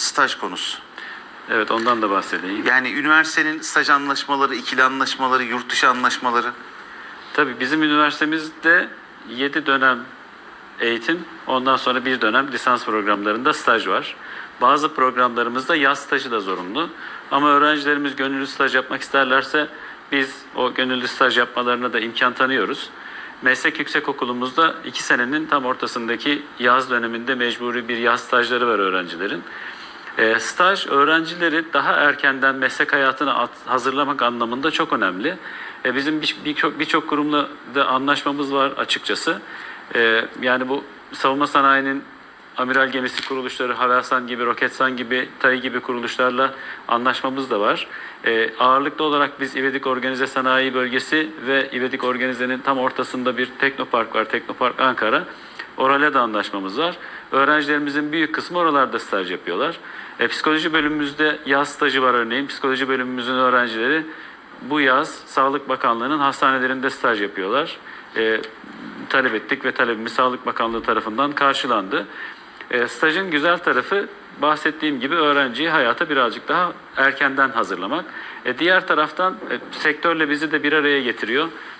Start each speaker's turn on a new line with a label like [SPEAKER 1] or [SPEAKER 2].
[SPEAKER 1] staj konusu.
[SPEAKER 2] Evet ondan da bahsedeyim.
[SPEAKER 1] Yani üniversitenin staj anlaşmaları, ikili anlaşmaları, yurt dışı anlaşmaları.
[SPEAKER 2] Tabii bizim üniversitemizde 7 dönem eğitim, ondan sonra bir dönem lisans programlarında staj var. Bazı programlarımızda yaz stajı da zorunlu. Ama öğrencilerimiz gönüllü staj yapmak isterlerse biz o gönüllü staj yapmalarına da imkan tanıyoruz. Meslek Yüksekokulumuzda iki senenin tam ortasındaki yaz döneminde mecburi bir yaz stajları var öğrencilerin. E, staj öğrencileri daha erkenden meslek hayatına at- hazırlamak anlamında çok önemli. E, bizim bir- birçok birçok kurumla da anlaşmamız var açıkçası. E, yani bu savunma sanayinin amiral gemisi kuruluşları, Havelsan gibi, Roketsan gibi, TAI gibi kuruluşlarla anlaşmamız da var. E, ağırlıklı olarak biz İvedik Organize Sanayi Bölgesi ve İvedik Organize'nin tam ortasında bir teknopark var, Teknopark Ankara. Orayla da anlaşmamız var. Öğrencilerimizin büyük kısmı oralarda staj yapıyorlar. E, psikoloji bölümümüzde yaz stajı var örneğin. Psikoloji bölümümüzün öğrencileri bu yaz Sağlık Bakanlığı'nın hastanelerinde staj yapıyorlar. E, talep ettik ve talebimiz Sağlık Bakanlığı tarafından karşılandı. E, stajın güzel tarafı bahsettiğim gibi öğrenciyi hayata birazcık daha erkenden hazırlamak. E, diğer taraftan e, sektörle bizi de bir araya getiriyor.